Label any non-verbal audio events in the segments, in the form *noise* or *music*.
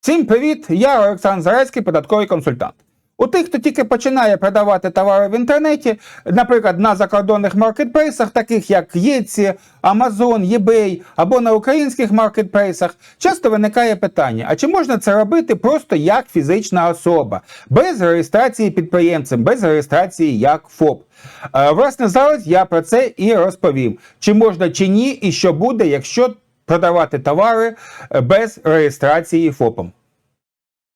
Всім привіт! Я Олександр Зарецький, податковий консультант. У тих, хто тільки починає продавати товари в інтернеті, наприклад, на закордонних маркетплейсах, таких як Єці, Amazon, eBay або на українських маркетплейсах, часто виникає питання: а чи можна це робити просто як фізична особа, без реєстрації підприємцем, без реєстрації як ФОП? Е, Власне, зараз я про це і розповім: чи можна чи ні, і що буде, якщо продавати товари е, без реєстрації ФОПом.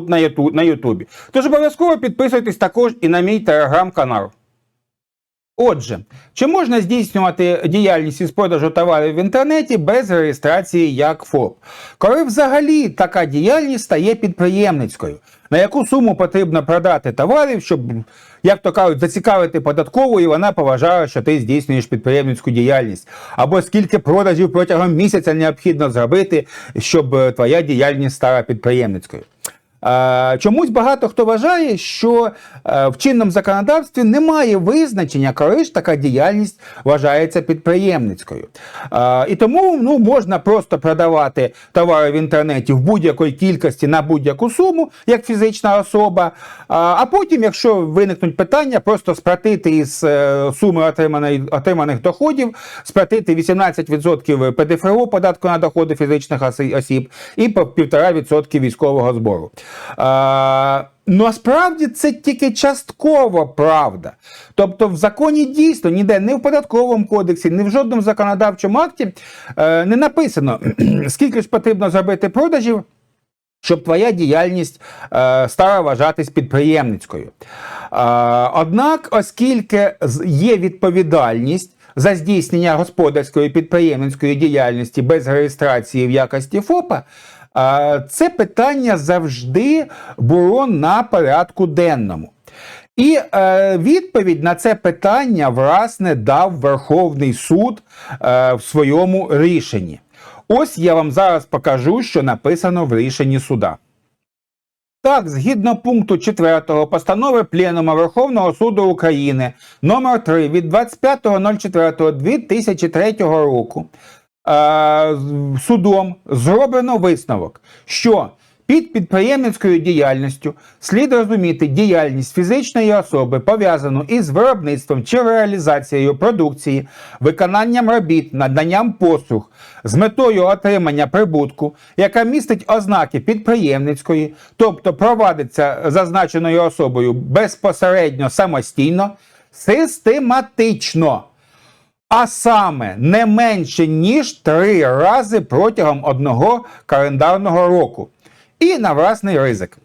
на Юту- на Ютубі. Тож обов'язково підписуйтесь також і на мій телеграм-канал. Отже, чи можна здійснювати діяльність із продажу товарів в інтернеті без реєстрації як ФОП? Коли взагалі така діяльність стає підприємницькою, на яку суму потрібно продати товарів, щоб, як то кажуть, зацікавити податкову, і вона поважає, що ти здійснюєш підприємницьку діяльність, або скільки продажів протягом місяця необхідно зробити, щоб е, твоя діяльність стала підприємницькою. Е, Чомусь багато хто вважає, що е, в чинному законодавстві немає визначення, коли ж така діяльність вважається підприємницькою. Е, І тому ну, можна просто продавати товари в інтернеті в будь-якій кількості на будь-яку суму, як фізична особа. А потім, якщо виникнуть питання, просто сплатити із суми отриманих доходів, сплатити 18% ПДФО податку на доходи фізичних осіб і по 1,5% військового збору. А, Насправді це тільки частково правда. Тобто в законі дійсно ніде ні в податковому кодексі, ні в жодному законодавчому акті е, не написано, *clears throat* скільки ж потрібно зробити продажів, щоб твоя діяльність е, стала вважатись підприємницькою. Е, однак, оскільки є відповідальність за здійснення господарської підприємницької діяльності без реєстрації в якості ФОПа, це питання завжди було на порядку денному. І е, відповідь на це питання, власне, дав Верховний суд е, в своєму рішенні. Ось я вам зараз покажу, що написано в рішенні суда. Так, згідно пункту 4 постанови Пленума Верховного суду України номер 3 від 25.04.2003 року судом зроблено висновок, що під підприємницькою діяльністю слід розуміти діяльність фізичної особи, пов'язану із виробництвом чи реалізацією продукції, виконанням робіт, наданням послуг з метою отримання прибутку, яка містить ознаки підприємницької, тобто провадиться зазначеною особою безпосередньо самостійно, систематично. А саме не менше ніж три рази протягом одного календарного року. І на власний ризик.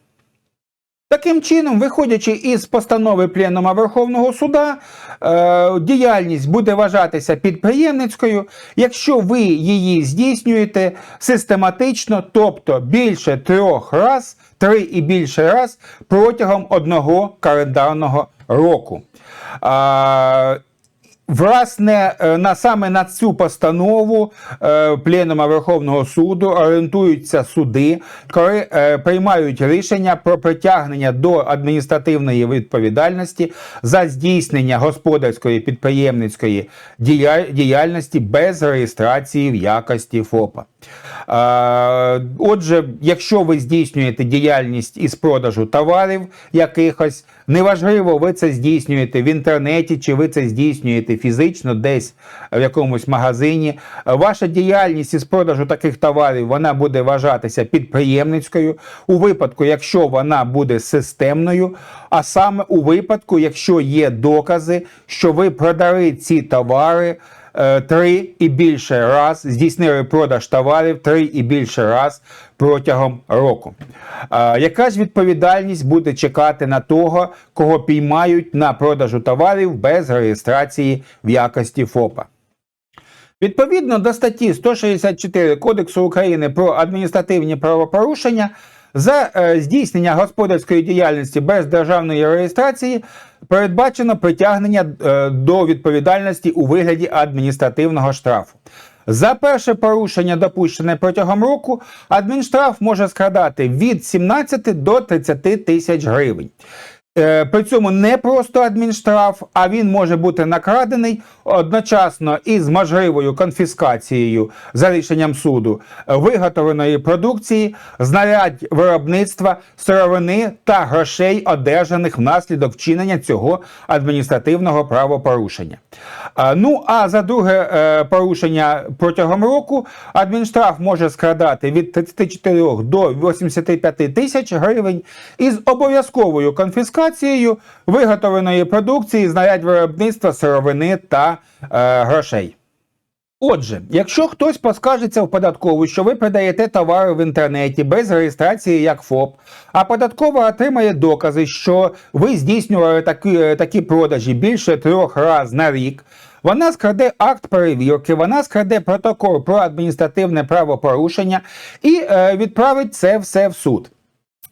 Таким чином, виходячи із постанови Пленума Верховного суда, е, діяльність буде вважатися підприємницькою, якщо ви її здійснюєте систематично, тобто більше трьох раз, три і більше раз протягом одного календарного року. Власне, е, на саме на цю постанову е, Пленума Верховного суду орієнтуються суди, коли е, приймають рішення про притягнення до адміністративної відповідальності за здійснення господарської підприємницької діяльності без реєстрації в якості ФОПа. Е, Отже, якщо ви здійснюєте діяльність із продажу товарів якихось, неважливо, ви це здійснюєте в інтернеті, чи ви це здійснюєте фізично десь в якомусь магазині. Ваша діяльність із продажу таких товарів вона буде вважатися підприємницькою у випадку, якщо вона буде системною, а саме у випадку, якщо є докази, що ви продали ці товари три і більше раз, здійснили продаж товарів три і більше раз протягом року. Е, Яка ж відповідальність буде чекати на того, кого піймають на продажу товарів без реєстрації в якості ФОПа? Відповідно до статті 164 Кодексу України про адміністративні правопорушення, За е, здійснення господарської діяльності без державної реєстрації передбачено притягнення е, до відповідальності у вигляді адміністративного штрафу. За перше порушення, допущене протягом року, адмінштраф може складати від 17 до 30 тисяч гривень. Е, При цьому не просто адмінштраф, а він може бути накрадений одночасно із можливою конфіскацією за рішенням суду виготовленої продукції, знарядь виробництва, сировини та грошей, одержаних внаслідок вчинення цього адміністративного правопорушення. Е, Ну а за друге е, порушення протягом року адмінштраф може складати від 34 до 85 тисяч гривень із обов'язковою конфіскацією виготовленої продукції, знарядь виробництва, сировини та е, грошей. Отже, якщо хтось поскаржиться в податкову, що ви продаєте товари в інтернеті без реєстрації як ФОП, а податкова отримає докази, що ви здійснювали такі, е, такі продажі більше трьох разів на рік, вона скраде акт перевірки, вона скраде протокол про адміністративне правопорушення і е, відправить це все в суд.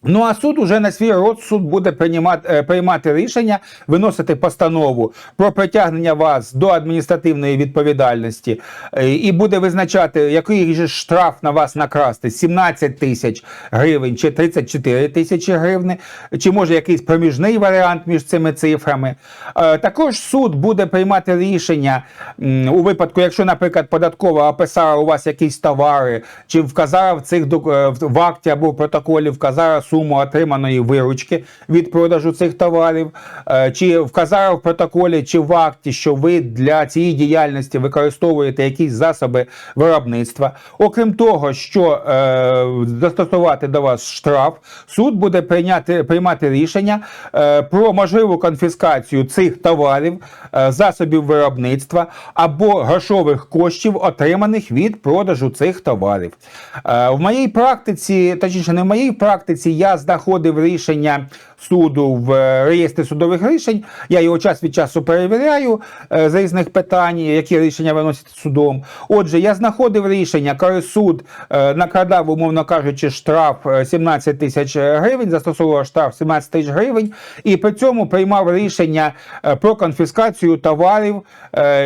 Ну а суд уже на свій розсуд буде приймати, е, приймати рішення, виносити постанову про притягнення вас до адміністративної відповідальності е, і буде визначати, який же штраф на вас накрасти 17 тисяч гривень чи 34 тисячі гривень, чи може якийсь проміжний варіант між цими цифрами. Е, Також суд буде приймати рішення у випадку, якщо, наприклад, податкова описала у вас якісь товари, чи вказала в цих в акті або в протоколі вказала суму отриманої виручки від продажу цих товарів, е, чи вказала в протоколі чи в акті, що ви для цієї діяльності використовуєте якісь засоби виробництва. Окрім того, що е, застосувати до вас штраф, суд буде прийняти приймати рішення е, про можливу конфіскацію цих товарів, е, засобів виробництва або грошових коштів, отриманих від продажу цих товарів. Е, в моїй практиці, точніше, не в моїй практиці, я знаходив рішення суду в е, реєстрі судових рішень. Я його час від часу перевіряю е, з різних питань, які рішення виносять судом. Отже, я знаходив рішення, коли суд е, накладав, умовно кажучи, штраф е, 17 тисяч гривень, застосовував штраф 17 тисяч гривень, і при цьому приймав рішення про конфіскацію товарів,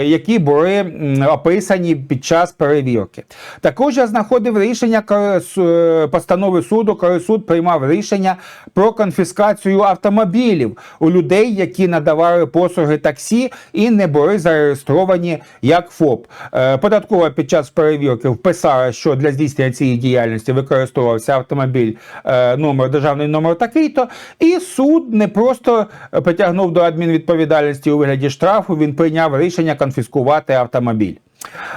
які були описані під час перевірки. Також я знаходив рішення постанови суду, коли суд приймав рішення про конфіскацію автомобілів у людей, які надавали послуги таксі і не були зареєстровані як ФОП. Е, Податкова під час перевірки вписала, що для здійснення цієї діяльності використовувався автомобіль е, номер державний номер такий-то, і суд не просто е, притягнув до адмінвідповідальності у вигляді штрафу, він прийняв рішення конфіскувати автомобіль.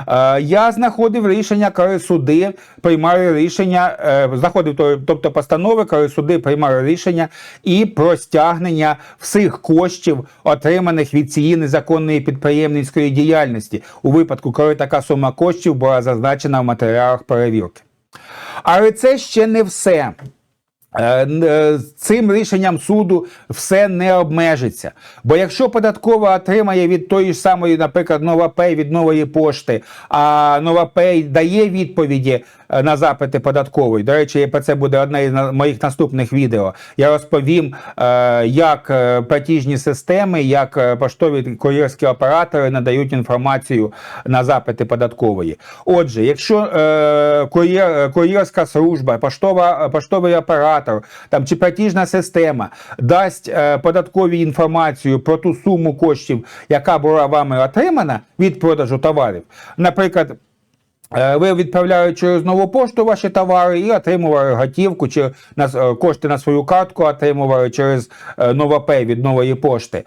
Е, Я знаходив рішення, коли суди приймали рішення, е, знаходив то- тобто постанови, коли суди приймали рішення і про стягнення всіх коштів, отриманих від цієї незаконної підприємницької діяльності, у випадку, коли така сума коштів була зазначена в матеріалах перевірки. Але це ще не все. Е, е, Цим рішенням суду все не обмежиться. Бо якщо податкова отримає від тої ж самої, наприклад, Новапей від нової пошти, а Новапей дає відповіді е, на запити податкової. До речі, про це буде одне із моїх наступних відео. Я розповім, як платіжні системи, як поштові кур'єрські оператори надають інформацію на запити податкової. Отже, якщо кур'єр, кур'єрська служба, поштова, поштовий оператор там, чи платіжна система дасть е, податковій інформацію про ту суму коштів, яка була вами отримана від продажу товарів, наприклад. Е, Ви відправляли через нову пошту ваші товари і отримували готівку чи на е, кошти на свою картку отримували через е, Новопей від нової пошти.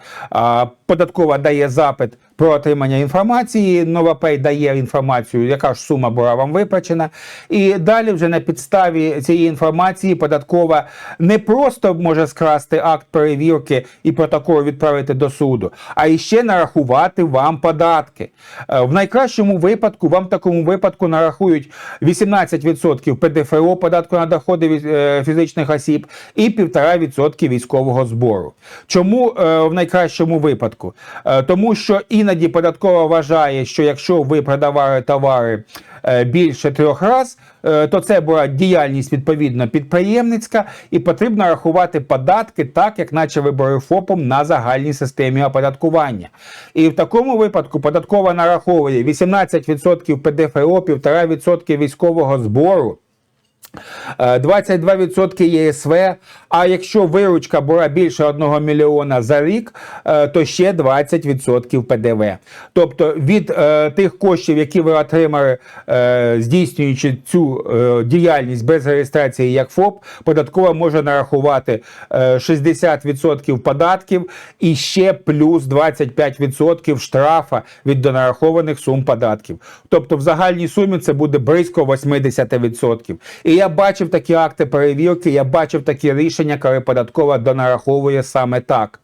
Податкова дає запит про отримання інформації. Новопей дає інформацію, яка ж сума була вам виплачена. І далі вже на підставі цієї інформації податкова не просто може скрасти акт перевірки і протокол відправити до суду, а іще нарахувати вам податки. Е, В найкращому випадку вам в такому випадку нарахують 18% ПДФО податку на доходи е, фізичних осіб і 1,5% військового збору. Чому е, в найкращому випадку? Е, Тому що іноді іноді податкова вважає, що якщо ви продавали товари е, більше трьох раз, е, то це була діяльність відповідно підприємницька, і потрібно рахувати податки так, як наче ви були ФОПом на загальній системі оподаткування. І в такому випадку податкова нараховує 18% ПДФО, 1,5% військового збору. Е, 22% ЄСВ, а якщо виручка була більше 1 мільйона за рік, е, то ще 20% ПДВ. Тобто від е, тих коштів, які ви отримали, е, здійснюючи цю е, діяльність без реєстрації як ФОП, податкова може нарахувати е, 60% податків і ще плюс 25% штрафа від донарахованих сум податків. Тобто в загальній сумі це буде близько 80%. І я бачив такі акти перевірки, я бачив такі рішення, коли податкова донараховує саме так.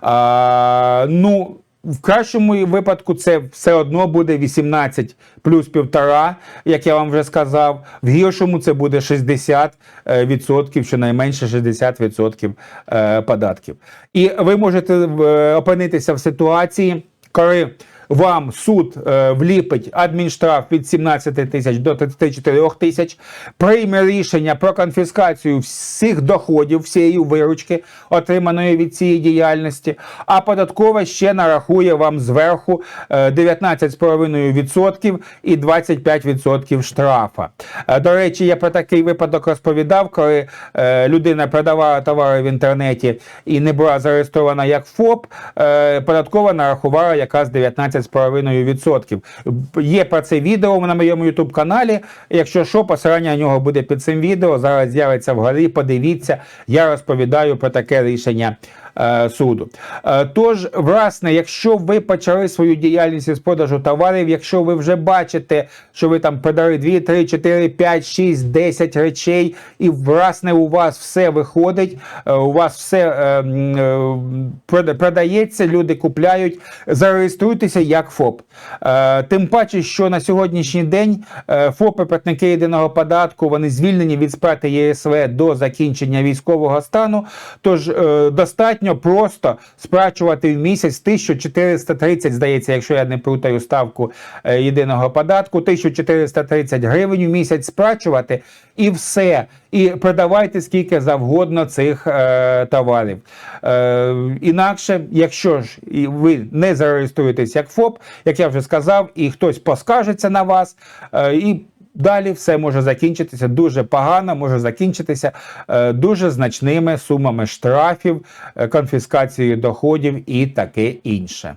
А, ну, в кращому випадку це все одно буде 18 плюс півтора, як я вам вже сказав. В гіршому це буде 60 е, відсотків, щонайменше 60 відсотків е, податків. І ви можете е, опинитися в ситуації, коли вам суд е, вліпить адмінштраф від 17 тисяч до 34 тисяч, прийме рішення про конфіскацію всіх доходів, всієї виручки, отриманої від цієї діяльності, а податкова ще нарахує вам зверху е, 19,5% і 25% штрафа. Е, До речі, я про такий випадок розповідав, коли е, людина продавала товари в інтернеті і не була зареєстрована як ФОП, е, податкова нарахувала якраз 19,5%. Є про це відео на моєму YouTube каналі. Якщо що, посилання на нього буде під цим відео. Зараз з'явиться вгорі. Подивіться, я розповідаю про таке рішення суду. Е, тож, власне, якщо ви почали свою діяльність із продажу товарів, якщо ви вже бачите, що ви там продали 2, 3, 4, 5, 6, 10 речей, і власне у вас все виходить, е, у вас все е, е, продається, люди купляють, зареєструйтеся як ФОП. Е, Тим паче, що на сьогоднішній день е, ФОПи, платники єдиного податку, вони звільнені від сплати ЄСВ до закінчення військового стану. Тож е, достатньо просто сплачувати в місяць 1430, здається, якщо я не плутаю ставку е, єдиного податку, 1430 гривень в місяць сплачувати і все. І продавайте скільки завгодно цих е, товарів. Е, інакше, якщо ж ви не зареєструєтесь як ФОП, як я вже сказав, і хтось поскаржиться на вас, е, і Далі все може закінчитися дуже погано, може закінчитися е, дуже значними сумами штрафів, е, конфіскацією доходів і таке інше.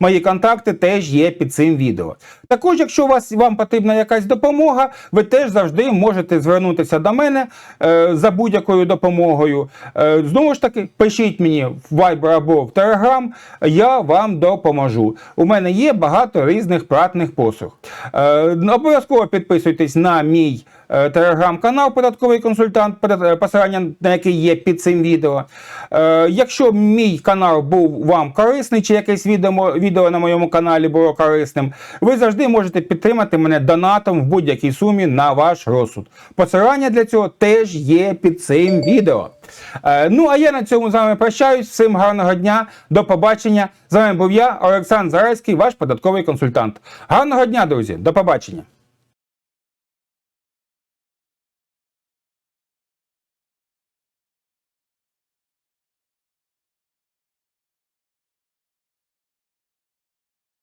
Мої контакти теж є під цим відео. Також, якщо у вас вам потрібна якась допомога, ви теж завжди можете звернутися до мене е, за будь-якою допомогою. Е, знову ж таки, пишіть мені в Viber або в Telegram, я вам допоможу. У мене є багато різних платних послуг. Е, обов'язково підписуйтесь на мій телеграм-канал Податковий консультант, е, посилання на який є під цим відео. Е, якщо мій канал був вам корисний, чи якесь відео, відео на моєму каналі було корисним, ви завжди можете підтримати мене донатом в будь-якій сумі на ваш розсуд. Посилання для цього теж є під цим відео. Е, ну а я на цьому з вами прощаюсь. Всім гарного дня, до побачення. З вами був я, Олександр Зарайський, ваш податковий консультант. Гарного дня, друзі, до побачення.